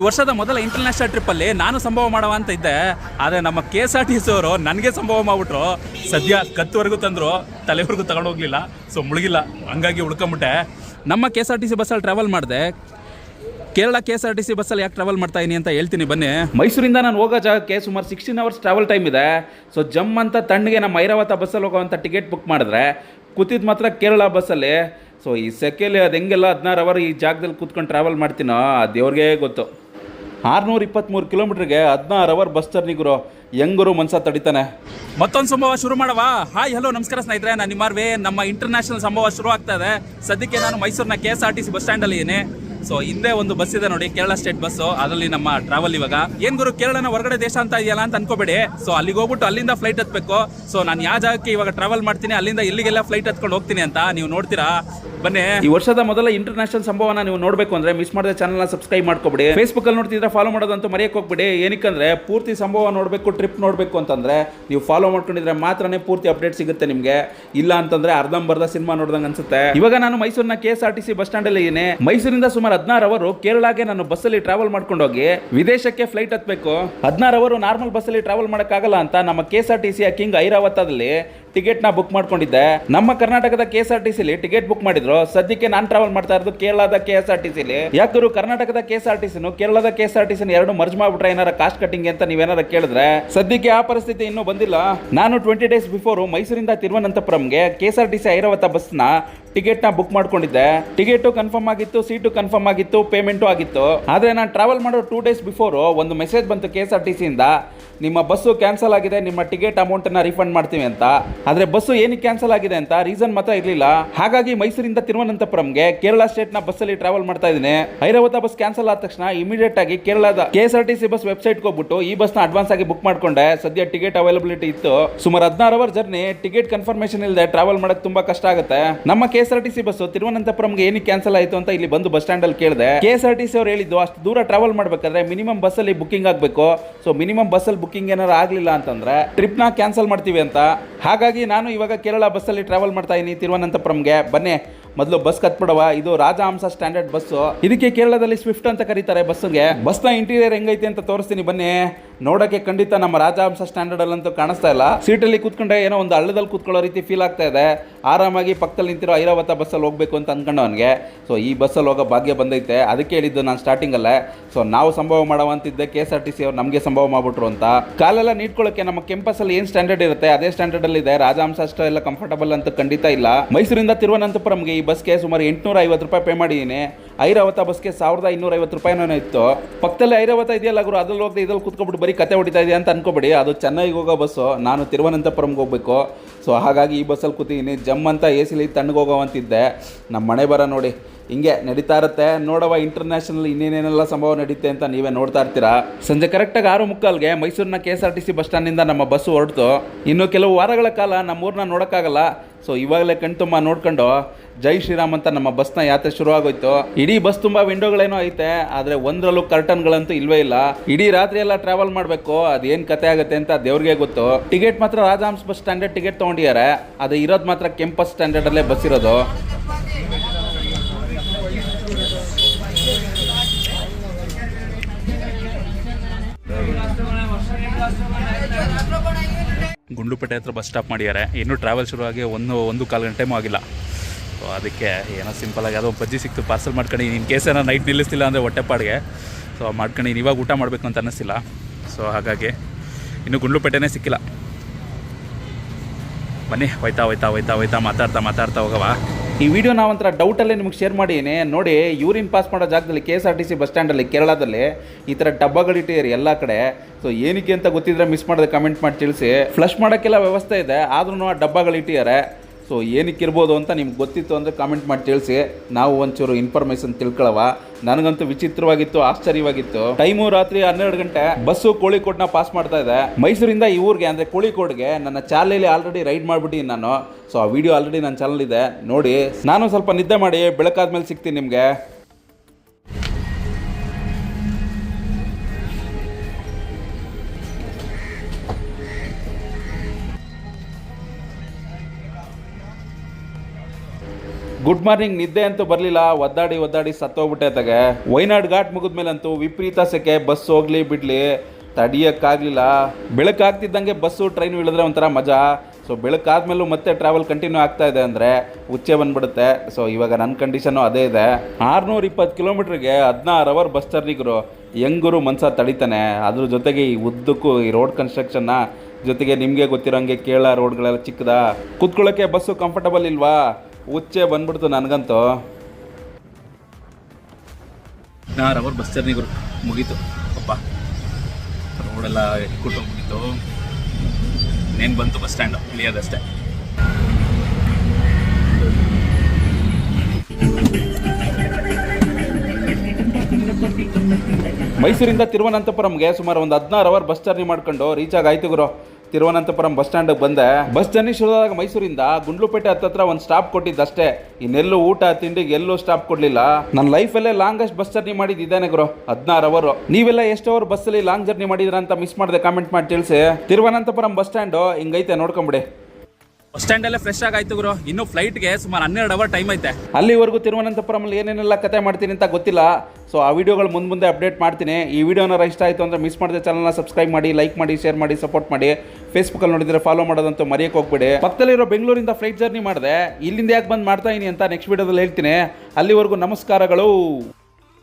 ಈ ವರ್ಷದ ಮೊದಲ ಇಂಟರ್ನ್ಯಾಷನಲ್ ಟ್ರಿಪ್ಪಲ್ಲಿ ನಾನು ಸಂಭವ ಮಾಡುವ ಅಂತ ಇದ್ದೆ. ಆದರೆ ನಮ್ಮ K S R T C ಅವರು ನನಗೆ ಸಂಭವ ಮಾಡ್ಬಿಟ್ರು. ಸದ್ಯ ಕತ್ತುವರೆಗೂ ತಂದರು, ತಲೆವರೆಗೂ ತಗೊಂಡು ಹೋಗ್ಲಿಲ್ಲ. ಸೊ ಮುಳುಗಿಲ್ಲ. ಹಂಗಾಗಿ ಉಳ್ಕೊಂಬಿಟ್ಟೆ. ನಮ್ಮ K S R T C ಬಸ್ಸಲ್ಲಿ ಟ್ರಾವೆಲ್ ಮಾಡಿದೆ. Kerala K S R T C ಬಸ್ಸಲ್ಲಿ ಯಾಕೆ ಟ್ರಾವೆಲ್ ಮಾಡ್ತಾ ಇದೀನಿ ಅಂತ ಹೇಳ್ತೀನಿ, ಬನ್ನಿ. ಮೈಸೂರಿಂದ ನಾನು ಹೋಗೋ ಜಾಗಕ್ಕೆ ಸುಮಾರು ಸಿಕ್ಸ್ಟೀನ್ ಅವರ್ಸ್ ಟ್ರಾವೆಲ್ ಟೈಮ್ ಇದೆ. ಸೊ ಜಮ್ ಅಂತ ತಣ್ಣಗೆ ನಮ್ಮ ಐರಾವತ ಬಸ್ಸಲ್ಲಿ ಹೋಗೋವಂಥ ಟಿಕೆಟ್ ಬುಕ್ ಮಾಡಿದ್ರೆ ಕೂತಿದ್ದು ಮಾತ್ರ ಕೇರಳ ಬಸ್ಸಲ್ಲಿ ಸೊ ಈ ಸೆಕೆಯಲ್ಲಿ ಅದು ಹೆಂಗೆಲ್ಲ ಹದಿನಾರು ಅವರ್ ಈ ಜಾಗದಲ್ಲಿ ಕೂತ್ಕೊಂಡು ಟ್ರಾವೆಲ್ ಮಾಡ್ತೀನೋ, ಆ ದೇವ್ರಿಗೆ ಗೊತ್ತು. ಆರುನೂರ ಇಪ್ಪತ್ತ್ಮೂರು ಕಿಲೋಮೀಟ್ರಿಗೆ ಹದಿನಾರು ಅವರ್ ಬಸ್ ಜರ್ನಿ ಗುರು. ಹೆಂಗರು ಮನ್ಸ ತಡಿತಾನೆ. ಮತ್ತೊಂದು ಸಂಭವ ಶುರು ಮಾಡವಾ? ಹಾಯ್ ಹಲೋ ನಮಸ್ಕಾರ ಸ್ನೇಹಿತರೆ, ನಾನು ನಿಮ್ಮಾರ್ವೆ. ನಮ್ಮ ಇಂಟರ್ನ್ಯಾಷನಲ್ ಸಂಭವ ಶುರು ಆಗ್ತಾ ಇದೆ. ಸದ್ಯಕ್ಕೆ ನಾನು ಮೈಸೂರಿನ K S R T C bus ಸ್ಟ್ಯಾಂಡಲ್ಲಿ ಇದ್ದೀನಿ. ಸೊ ಹಿಂದೆ ಒಂದು ಬಸ್ ಇದೆ ನೋಡಿ, ಕೇರಳ ಸ್ಟೇಟ್ ಬಸ್ ಅದರಲ್ಲಿ ನಮ್ಮ ಟ್ರಾವೆಲ್ ಇವಾಗ. ಏನ್ ಗುರು, ಕೇರಳನ ಹೊರಗಡೆ ದೇಶ ಅಂತ ಇದೆಯಲ್ಲ ಅಂತ ಅನ್ಕೋಬೇಡಿ. ಸೊ ಅಲ್ಲಿಗೆ ಹೋಗ್ಬಿಟ್ಟು ಅಲ್ಲಿಂದ ಫ್ಲೈಟ್ ಹತ್ಬೇಕು ಸೊ ನಾನು ಯಾವ ಜಾಗಕ್ಕೆ ಇವಾಗ ಟ್ರಾವೆಲ್ ಮಾಡ್ತೀನಿ. ಅಲ್ಲಿಂದ ಇಲ್ಲಿಗೆಲ್ಲ ಫ್ಲೈಟ್ ಹತ್ಕೊಂಡು ಹೋಗ್ತೀನಿ ಅಂತ. ನೀವು ನೋಡ್ತೀರಾ? ಬನ್ನಿ. ಈ ವರ್ಷದ ಮೊದಲ ಇಂಟರ್ನ್ಯಾಷನಲ್ ಸಂಭವನ ನೀವು ನೋಡಬೇಕು ಅಂದ್ರೆ ಮಿಸ್ ಮಾಡಿದ ಚಾನಲ್ನ ಸಬ್ಸ್ಕ್ರೈಬ್ ಮಾಡ್ಕೊಬಿಡಿ. ಫೇಸ್ಬುಕ್ ಅಲ್ಲಿ ನೋಡ್ತಿದ್ರೆ ಫಾಲೋ ಮಾಡೋದಂತೂ ಮರೆಯಕ್ಕೆ ಹೋಗ್ಬಿಡಿ. ಏನಕ್ಕಂದ್ರೆ ಪೂರ್ತಿ ಸಂಭವ ನೋಡಬೇಕು ಟ್ರಿಪ್ ನೋಡಬೇಕು ಅಂತಂದ್ರೆ ನೀವು ಫಾಲೋ ಮಾಡ್ಕೊಂಡಿದ್ರೆ ಮಾತ್ರನೇ ಪೂರ್ತಿ ಅಪ್ಡೇಟ್ ಸಿಗುತ್ತೆ ನಿಮಗೆ. ಇಲ್ಲ ಅಂತಂದ್ರೆ ಅರ್ಧಂಬರ್ಧ ಸಿನಿಮಾ ನೋಡ್ದಂಗೆ ಅನ್ಸುತ್ತೆ. ಇವಾಗ ನಾನು ಮೈಸೂರಿನ K S R T C bus stand ಅಲ್ಲಿ ಇದ್ದೀನಿ. ಮೈಸೂರಿಂದ ಸುಮಾರು ಹದಿನಾರು ಅವರು ಕೇರಳಗೆ ನಾನು ಬಸ್ಸಲ್ಲಿ ಟ್ರಾವೆಲ್ ಮಾಡ್ಕೊಂಡು ಹೋಗಿ ವಿದೇಶಕ್ಕೆ ಫ್ಲೈಟ್ ಹತ್ಬೇಕು. ಹದಿನಾರು ಅವರು ನಾರ್ಮಲ್ ಬಸ್ಸಲ್ಲಿ ಟ್ರಾವೆಲ್ ಮಾಡೋಕ್ಕಾಗಲ್ಲ ಅಂತ ನಮ್ಮ K S R T king ಐರಾವತದಲ್ಲಿ ಟಿಕೆಟ್ನ ಬುಕ್ ಮಾಡ್ಕೊಂಡಿದ್ದೆ. ನಮ್ಮ ಕರ್ನಾಟಕದ K S R T ticket book ಮಾಡಿದ್ರು. ಸದ್ಯಕ್ಕೆ ನಾನು ಟ್ರಾವೆಲ್ ಮಾಡ್ತಾ ಇರೋದು ಕೇರಳದ ಕೆ ಎಸ್ ಆರ್ ಟಿ ಸಿಲಿ ಯಾಕಂದ್ರೆ ಕರ್ನಾಟಕದ ಕೆ ಎಸ್ ಆರ್ ಟಿ ಸಿನು ಕೇರಳದ ಕೆ ಎಸ್ ಆರ್ ಟಿ ಸಿನ ಎರಡು ಮರ್ಜ್ ಮಾಡ್ಬಿಟ್ರೆ ಏನಾರ ಕಾಸ್ಟ್ ಕಟ್ಟಿಂಗ್ ಅಂತ ನೀವೇನಾರ ಕೇಳಿದ್ರೆ, ಸದ್ಯಕ್ಕೆ ಆ ಪರಿಸ್ಥಿತಿ ಇನ್ನೂ ಬಂದಿಲ್ಲ. ನಾನು ಟ್ವೆಂಟಿ ಡೇಸ್ ಬಿಫೋರ್ ಮೈಸೂರಿಂದ ತಿರುವನಂತಪುರಂಗೆ K S R T C Airavat ಬಸ್ನ ಟಿಕೆಟ್ನ ಬುಕ್ ಮಾಡ್ಕೊಂಡಿದ್ದೆ. ಟಿಕೆಟ್ ಕನ್ಫರ್ಮ್ ಆಗಿತ್ತು, ಸೀಟು ಕನ್ಫರ್ಮ್ ಆಗಿತ್ತು ಪೇಮೆಂಟು ಆಗಿತ್ತು. ಆದ್ರೆ ನಾನು ಟ್ರಾವೆಲ್ ಮಾಡೋ ಟೂ ಡೇಸ್ ಬಿಫೋರ್ ಒಂದು ಮೆಸೇಜ್ ಬಂತು ಕೆ ಎಸ್ ಆರ್ ಟಿ ಸಿಯಿಂದ ನಿಮ್ಮ ಬಸ್ಸು ಕ್ಯಾನ್ಸಲ್ ಆಗಿದೆ, ನಿಮ್ಮ ಟಿಕೆಟ್ ಅಮೌಂಟನ್ನು ರೀಫಂಡ್ ಮಾಡ್ತೀವಿ ಅಂತ. ಆದರೆ ಬಸ್ಸು ಏನಕ್ಕೆ ಕ್ಯಾನ್ಸಲ್ ಆಗಿದೆ ಅಂತ ರೀಸನ್ ಮಾತ್ರ ಇರಲಿಲ್ಲ. ಹಾಗಾಗಿ ಮೈಸೂರಿಂದ ತಿರುವನಂತಪುರಂಗೆ ಕೇರಳ ಸ್ಟೇಟ್ನ ಬಸ್ಸಲ್ಲಿ ಟ್ರಾವೆಲ್ ಮಾಡ್ತಾ ಇದ್ದೀನಿ. ಐರಾವತ ಬಸ್ ಕ್ಯಾನ್ಸಲ್ ಆದ ತಕ್ಷಣ ಇಮಿಡಿಯೇಟ್ ಆಗಿ ಕೇರಳದ K S R T bus ವೆಬ್ಸೈಟ್ಗೆ ಹೋಗ್ಬಿಟ್ಟು ಈ ಬಸ್ನ ಅಡ್ವಾನ್ಸ್ ಆಗಿ ಬುಕ್ ಮಾಡ್ಕೊಂಡೆ. ಸದ್ಯ ಟಿಕೆಟ್ ಅವೈಲಬಿಲಿಟಿ ಇತ್ತು. ಸುಮಾರು ಹದಿನಾರು ಅವರ್ ಜರ್ನಿ ಟಿಕೆಟ್ ಕನ್ಫರ್ಮೇಷನ್ ಇಲ್ಲದೆ ಟ್ರಾವೆಲ್ ಮಾಡಕ್ ತುಂಬಾ ಕಷ್ಟ ಆಗುತ್ತೆ. ನಮ್ಮ K S R T C bus ತಿರುವನಂತಪುರಂಗೆ ಏನಕ್ಕೆ ಕ್ಯಾನ್ಸಲ್ ಆಯಿತು ಅಂತ ಇಲ್ಲಿ ಬಂದು ಬಸ್ ಸ್ಟ್ಯಾಂಡ್ ಅಲ್ಲಿ ಕೇಳಿದೆ. K S R T C ಅವ್ರು ಹೇಳಿದ್ದು ಅಷ್ಟು ದೂರ ಟ್ರಾವೆಲ್ ಮಾಡಬೇಕಾದ್ರೆ ಮಿನಿಮಮ್ ಬಸ್ಸಲ್ಲಿ ಬುಕ್ಕಿಂಗ್ ಆಗಬೇಕು. ಸೊ ಮಿನಿಮಮ್ ಬಸ್ಸಲ್ಲಿ ಬುಕಿಂಗ್ ಏನಾರು ಆಗಲಿಲ್ಲ ಅಂತಂದ್ರೆ ಟ್ರಿಪ್ನ ಕ್ಯಾನ್ಸಲ್ ಮಾಡ್ತೀವಿ ಅಂತ. ಹಾಗಾಗಿ ನಾನು ಇವಾಗ ಕೇರಳ ಬಸ್ಸಲ್ಲಿ ಟ್ರಾವೆಲ್ ಮಾಡ್ತಾ ಇದ್ದೀನಿ ತಿರುವನಂತಪುರಂಗೆ. ಬನ್ನಿ, ಮೊದಲು ಬಸ್ ಕತ್ಬಿಡವ ಇದು ರಾಜಹಂಸ ಸ್ಟ್ಯಾಂಡರ್ಡ್ ಬಸ್ಸು ಇದಕ್ಕೆ ಕೇರಳದಲ್ಲಿ ಸ್ವಿಫ್ಟ್ ಅಂತ ಕರೀತಾರೆ ಬಸ್ಸಿಗೆ. ಬಸ್ನ ಇಂಟೀರಿಯರ್ ಹೆಂಗೈತೆ ಅಂತ ತೋರಿಸ್ತೀನಿ, ಬನ್ನಿ. ನೋಡೋಕೆ ಖಂಡಿತ ನಮ್ಮ ರಾಜಹಂಸ ಸ್ಟ್ಯಾಂಡರ್ಡ್ ಅಲ್ಲಂತೂ ಕಾಣಿಸ್ತಾ ಇಲ್ಲ. ಸೀಟಲ್ಲಿ ಕೂತ್ಕೊಂಡ್ರೆ ಏನೋ ಒಂದು ಹಳ್ಳದಲ್ಲಿ ಕೂತ್ಕೊಳ್ಳೋ ರೀತಿ ಫೀಲ್ ಆಗ್ತಾ ಇದೆ. ಆರಾಮಾಗಿ ಪಕ್ಕದಲ್ಲಿ ನಿಂತಿರೋ ಐರಾವತ ಬಸ್ಸಲ್ಲಿ ಹೋಗ್ಬೇಕು ಅಂತ ಅವನಿಗೆ. ಸೊ ಈ ಬಸ್ಸಲ್ಲಿ ಹೋಗೋ ಭಾಗ್ಯ ಬಂದೈತೆ. ಅದಕ್ಕೆ ಹೇಳಿದ್ದು ನಾನು ಸ್ಟಾರ್ಟಿಂಗಲ್ಲೇ ಸೊ ನಾವು ಸಂಭವ ಮಾಡುವಂತಿದ್ದೆ K S R T C ಅವ್ರು ನಮಗೆ ಸಂಭವ ಮಾಡ್ಬಿಟ್ರು ಅಂತ. ಕಾಲೆಲ್ಲ ನೀಟ್ಕೊಳ್ಳೋಕೆ ನಮ್ಮ ಕೆಂಪಸ್ಸಲ್ಲಿ ಏನು ಸ್ಟ್ಯಾಂಡರ್ಡ್ ಇರುತ್ತೆ? ಅದೇ ಸ್ಟ್ಯಾಂಡರ್ಡ್ ಅಲ್ಲಿ ಇದೆ. ರಾಜಹಂಸ ಅಷ್ಟು ಎಲ್ಲ ಕಂಫರ್ಟಬಲ್ ಅಂತ ಖಂಡಿತ ಇಲ್ಲ. ಮೈಸೂರಿಂದ ತಿರುವನಂತಪುರಂಗೆ ಈ ಬಸ್ಗೆ ಸುಮಾರು ಎಂಟುನೂರ ಐವತ್ತು ರೂಪಾಯಿ ಪೇ ಮಾಡಿದ್ದೀನಿ ಐರಾವತ ಬಸ್ಗೆ ಸಾವಿರದ ಇನ್ನೂರ ಐವತ್ತು ರೂಪಾಯಿನೂ ಇತ್ತು. ಪಕ್ಕದಲ್ಲಿ ಐರಾವತ ಇದೆಯಲ್ಲ ಗುರು? ಅದ್ರಲ್ಲಿ ಹೋಗದೆ ಇದ್ರಲ್ಲಿ ಕೂತ್ಕೊಬಿಟ್ಟು ಬರೀ ಕತೆ ಹೊಡಿತಾ ಇದೆ ಅಂತ ಅನ್ಕೋಬೇಡಿ. ಅದು ಚೆನ್ನೈಗೆ ಹೋಗೋ ಬಸ್ಸು ನಾನು ತಿರುವನಂತಪುರಂಗೆ ಹೋಗ್ಬೇಕು. ಸೊ ಹಾಗಾಗಿ ಈ ಬಸ್ಸಲ್ಲಿ ಕೂತಿದ್ದೀನಿ. ಜಮ್ ಅಂತ ಎ ಸಿಲಿ ತಣ್ಣಗೆ ಹೋಗೋವಂತಿದ್ದೆ ನಮ್ಮ ಮನೆ ಬರ ನೋಡಿ. ಹಿಂಗೆ ನಡೀತಾ ಇರುತ್ತೆ. ನೋಡವ ಇಂಟರ್ನ್ಯಾಷನಲ್ ಇನ್ನೇನೇನೆಲ್ಲ ಸಂಭವ ನಡೀತೆ ಅಂತ ನೀವೇ ನೋಡ್ತಾ ಇರ್ತೀರಾ? ಸಂಜೆ ಕರೆಕ್ಟಾಗಿ ಆರು ಮುಕ್ಕಾಲ್ಗೆ ಮೈಸೂರಿನ K S R T C bus ಸ್ಟ್ಯಾಂಡಿಂದ ನಮ್ಮ ಬಸ್ಸು ಹೊರಡ್ತು. ಇನ್ನು ಕೆಲವು ವಾರಗಳ ಕಾಲ ನಮ್ಮೂರನ್ನ ನೋಡೋಕ್ಕಾಗಲ್ಲ. ಸೊ ಇವಾಗಲೇ ಕಣ್ತುಂಬ ನೋಡ್ಕೊಂಡು ಜೈ ಶ್ರೀರಾಮ್ ಅಂತ ನಮ್ಮ ಬಸ್ನ ಯಾತ್ರೆ ಶುರು ಆಗೋಯ್ತು ಇಡೀ ಬಸ್ ತುಂಬಾ ವಿಂಡೋಗಳೇನೋ ಐತೆ, ಆದರೆ ಒಂದರಲ್ಲೂ ಕರ್ಟನ್ಗಳಂತೂ ಇಲ್ವೇ ಇಲ್ಲ. ಇಡೀ ರಾತ್ರಿ ಎಲ್ಲ ಟ್ರಾವೆಲ್ ಮಾಡಬೇಕು ಅದೇನು ಕತೆ ಆಗುತ್ತೆ ಅಂತ ದೇವ್ರಿಗೆ ಗೊತ್ತು. ಟಿಕೆಟ್ ಮಾತ್ರ ರಾಜಾಮ್ಸ್ ಬಸ್ ಸ್ಟ್ಯಾಂಡರ್ಡ್ ಟಿಕೆಟ್ ತೊಗೊಂಡಿದ್ದಾರೆ. ಅದು ಇರೋದು ಮಾತ್ರ ಕೆಂಪಸ್ ಸ್ಟ್ಯಾಂಡರ್ಡಲ್ಲೇ ಬಸ್ ಇರೋದು. ಗುಂಡ್ಲುಪೇಟೆ ಹತ್ರ ಬಸ್ ಸ್ಟಾಪ್ ಮಾಡಿದ್ದಾರೆ. ಇನ್ನೂ ಟ್ರಾವೆಲ್ ಶುರುವಾಗಿ ಒಂದು ಒಂದು ಕಾಲು ಗಂಟೆ ಆಗಿಲ್ಲ. ಸೊ ಅದಕ್ಕೆ ಏನೋ ಸಿಂಪಲಾಗಿ ಒಂದು ಬಜ್ಜಿ ಸಿಕ್ತು ಪಾರ್ಸಲ್ ಮಾಡ್ಕೊಂಡು ಇನ್ ಕೇಸ್ ಏನೋ ನೈಟ್ ನಿಲ್ಲಿಸ್ತಿಲ್ಲ ಅಂದರೆ ಹೊಟ್ಟೆಪಾಡಿಗೆ ಸೊ ಮಾಡ್ಕೊಂಡು ಇವಾಗ ಊಟ ಮಾಡಬೇಕು ಅಂತ ಅನ್ನಿಸ್ತಿಲ್ಲ. ಸೊ ಹಾಗಾಗಿ ಇನ್ನು ಗುಂಡ್ಲುಪೇಟೆನೇ ಸಿಕ್ಕಿಲ್ಲ. ಬನ್ನಿ, ಹೋಯ್ತಾ ಹೋಯ್ತಾ ಹೋಯ್ತಾ ಹೋಯ್ತಾ, ಮಾತಾಡ್ತಾ ಮಾತಾಡ್ತಾ ಹೋಗವ. ಈ ವಿಡಿಯೋ ನಾವಂತರ ಡೌಟಲ್ಲೇ ನಿಮಗೆ ಶೇರ್ ಮಾಡೀನಿ. ನೋಡಿ ಯೂರಿನ್ ಪಾಸ್ ಮಾಡೋ ಜಾಗದಲ್ಲಿ K S R T C bus ಸ್ಟ್ಯಾಂಡಲ್ಲಿ ಕೇರಳದಲ್ಲಿ ಈ ಥರ ಡಬ್ಬಗಳಿಟ್ಟಿದ್ದಾರೆ ಎಲ್ಲ ಕಡೆ. ಸೊ ಏನಕ್ಕೆ ಅಂತ ಗೊತ್ತಿದ್ರೆ ಮಿಸ್ ಮಾಡಿದ್ರೆ ಕಮೆಂಟ್ ಮಾಡಿ ತಿಳಿಸಿ. ಫ್ಲಶ್ ಮಾಡೋಕ್ಕೆಲ್ಲ ವ್ಯವಸ್ಥೆ ಇದೆ ಆದ್ರೂ ಆ ಡಬ್ಬಗಳಿಟ್ಟಿದ್ದಾರೆ ಸೊ ಏನಕ್ಕೆ ಇರ್ಬೋದು ಅಂತ ನಿಮ್ಗೆ ಗೊತ್ತಿತ್ತು ಅಂದರೆ ಕಾಮೆಂಟ್ ಮಾಡಿ ತಿಳಿಸಿ. ನಾವು ಒಂಚೂರು ಇನ್ಫಾರ್ಮೇಷನ್ ತಿಳ್ಕೊಳ್ಳವ ನನಗಂತೂ ವಿಚಿತ್ರವಾಗಿತ್ತು, ಆಶ್ಚರ್ಯವಾಗಿತ್ತು. ಟೈಮು ರಾತ್ರಿ ಹನ್ನೆರಡು ಗಂಟೆ ಬಸ್ಸು ಕೋಳಿಕೋಡ್ನ ಪಾಸ್ ಮಾಡ್ತಾ ಇದೆ. ಮೈಸೂರಿಂದ ಈ ಊರಿಗೆ, ಅಂದರೆ ಕೋಳಿಕೋಡ್ಗೆ ನನ್ನ ಚಾನಲಲ್ಲಿ ಆಲ್ರೆಡಿ ರೈಡ್ ಮಾಡಿಬಿಟ್ಟಿನಿ ನಾನು. ಸೊ ಆ ವಿಡಿಯೋ ಆಲ್ರೆಡಿ ನನ್ನ ಚಾನಲ್ ಇದೆ. ನೋಡಿ, ನಾನು ಸ್ವಲ್ಪ ನಿದ್ದೆ ಮಾಡಿ, ಬೆಳಕಾದ್ಮೇಲೆ ಸಿಗ್ತೀನಿ ನಿಮಗೆ. ಗುಡ್ ಮಾರ್ನಿಂಗ್, ನಿದ್ದೆ ಅಂತೂ ಬರಲಿಲ್ಲ. ಒದ್ದಾಡಿ ಒದ್ದಾಡಿ ಸತ್ತೋಗ್ಬಿಟ್ಟೆ ತಗೆ ವೈನಾಡ್ ಘಾಟ್ ಮುಗಿದ್ಮೇಲಂತೂ ವಿಪರೀತ ಸೆಕೆ, ಬಸ್ ಹೋಗ್ಲಿ ಬಿಡ್ಲಿ. ತಡಿಯೋಕ್ಕಾಗಲಿಲ್ಲ. ಬೆಳಕಾಗ್ತಿದ್ದಂಗೆ ಬಸ್ಸು, ಟ್ರೈನ್ ಇಳಿದ್ರೆ ಒಂಥರ ಮಜಾ. ಸೊ ಬೆಳಕಾದ್ಮೇಲೂ ಮತ್ತೆ ಟ್ರಾವೆಲ್ ಕಂಟಿನ್ಯೂ ಆಗ್ತಾ ಇದೆ ಅಂದರೆ ಉಚ್ಚೆ ಬಂದ್ಬಿಡುತ್ತೆ. ಸೊ ಇವಾಗ ನನ್ನ ಕಂಡೀಷನು ಅದೇ ಇದೆ. ಆರುನೂರ ಇಪ್ಪತ್ತು ಕಿಲೋಮೀಟ್ರಿಗೆ ಹದಿನಾರು ಅವರ್ ಬಸ್ ಜರ್ನಿಗರು ಹೆಂಗರು ಮನ್ಸ ತಡಿತಾನೆ. ಅದ್ರ ಜೊತೆಗೆ ಈ ಉದ್ದಕ್ಕೂ ಈ ರೋಡ್ ಕನ್ಸ್ಟ್ರಕ್ಷನ್ನ ಜೊತೆಗೆ ನಿಮಗೆ ಗೊತ್ತಿರೋಂಗೆ ಕೇಳ ರೋಡ್ಗಳೆಲ್ಲ ಚಿಕ್ಕದ? ಕುತ್ಕೊಳ್ಳೋಕ್ಕೆ ಬಸ್ಸು ಕಂಫರ್ಟಬಲ್ ಇಲ್ವಾ? ಉಚ್ಚೆ ಬಂದ್ಬಿಡ್ತು ನನಗಂತೂ. ಹದಿನಾರು ಅವರ್ ಬಸ್ ಜರ್ನಿ ಗುರು ಮುಗೀತು. ಅಪ್ಪ ರೋಡೆಲ್ಲ ಎಟ್ಕೊಟ್ಟು ಮುಗೀತು ಇನ್ನೇನು ಬಂತು ಬಸ್ ಸ್ಟ್ಯಾಂಡು ಇಳಿಯೋದಷ್ಟೇ ಮೈಸೂರಿಂದ ತಿರುವನಂತಪುರಂಗೆ ಸುಮಾರು ಒಂದು ಹದಿನಾರು ಅವರ್ ಬಸ್ ಜರ್ನಿ ಮಾಡ್ಕೊಂಡು ರೀಚ್ ಆಗಾಯ್ತು ಗುರು. ತಿರುವನಂತಪುರಂ ಬಸ್ ಸ್ಟ್ಯಾಂಡಿಗೆ ಬಂದೆ. ಬಸ್ ಜರ್ನಿ ಶುರುವಾದಾಗ ಮೈಸೂರಿಂದ ಗುಂಡ್ಲುಪೇಟೆ ಹತ್ತತ್ರ ಒಂದು ಸ್ಟಾಪ್ ಕೊಟ್ಟಿದ್ದಷ್ಟೇ. ಇನ್ನೆಲ್ಲೂ ಊಟ, ತಿಂಡಿಗೆ ಎಲ್ಲೂ ಸ್ಟಾಪ್ ಕೊಡಲಿಲ್ಲ. ನನ್ನ ಲೈಫಲ್ಲೇ ಲಾಂಗೆಸ್ಟ್ ಬಸ್ ಜರ್ನಿ ಮಾಡಿದ್ದು ಗುರು. ಹದಿನಾರು ಅವರು. ನೀವೆಲ್ಲ ಎಷ್ಟು ಅವರ್ ಬಸ್ಸಲ್ಲಿ ಲಾಂಗ್ ಜರ್ನಿ ಮಾಡಿದ್ರ ಅಂತ ಮಿಸ್ ಮಾಡಿದೆ ಕಾಮೆಂಟ್ ಮಾಡಿ ತಿಳಿಸಿ. ತಿರುವನಂತಪುರಂ ಬಸ್ ಸ್ಟ್ಯಾಂಡು ಹಿಂಗೈತೆ ನೋಡ್ಕೊಂಬಿಡಿ. ಬಸ್ ಸ್ಟ್ಯಾಂಡಲ್ಲೇ ಫ್ರೆಶ್ ಆಗಾಯ್ತು ಗುರು. ಇನ್ನು ಫ್ಲೈಟ್ಗೆ ಸುಮಾರು ಹನ್ನೆರಡು ಅವರ್ ಟೈಮ್ ಐತೆ. ಅಲ್ಲಿವರೆಗೂ ತಿರುವನಂತಪುರಮಲ್ಲಿ ಏನೇನೆಲ್ಲ ಕತೆ ಮಾಡ್ತೀನಿ ಅಂತ ಗೊತ್ತಿಲ್ಲ. ಸೊ ಆ ವಿಡಿಯೋಗಳು ಮುಂದೆ ಮುಂದೆ ಅಪ್ಡೇಟ್ ಮಾಡ್ತೀನಿ. ಈ ವಿಡಿಯೋನ ಇಷ್ಟ ಆಯಿತು ಅಂದರೆ ಮಿಸ್ ಮಾಡಿದೆ ಚಾನಲ್ನ ಸಬ್ಸ್ಕ್ರೈಬ್ ಮಾಡಿ ಲೈಕ್ ಮಾಡಿ ಶೇರ್ ಮಾಡಿ ಸಪೋರ್ಟ್ ಮಾಡಿ. ಫೇಸ್ಬುಕ್ಕಲ್ಲಿ ನೋಡಿದ್ರೆ ಫಾಲೋ ಮಾಡೋದಂತೂ ಮರೆಯಕ್ಕೆ ಹೋಗ್ಬೇಡಿ. ಪಕ್ಕದಲ್ಲಿರೋ ಬೆಂಗಳೂರಿಂದ ಫ್ಲೈಟ್ ಜರ್ನಿ ಮಾಡಿದೆ. ಇಲ್ಲಿಂದ ಯಾಕೆ ಬಂದು ಮಾಡ್ತಾ ಇದೀನಿ ಅಂತ ನೆಕ್ಸ್ಟ್ ವಿಡಿಯೋದಲ್ಲಿ ಹೇಳ್ತೀನಿ. ಅಲ್ಲಿವರೆಗೂ ನಮಸ್ಕಾರಗಳು.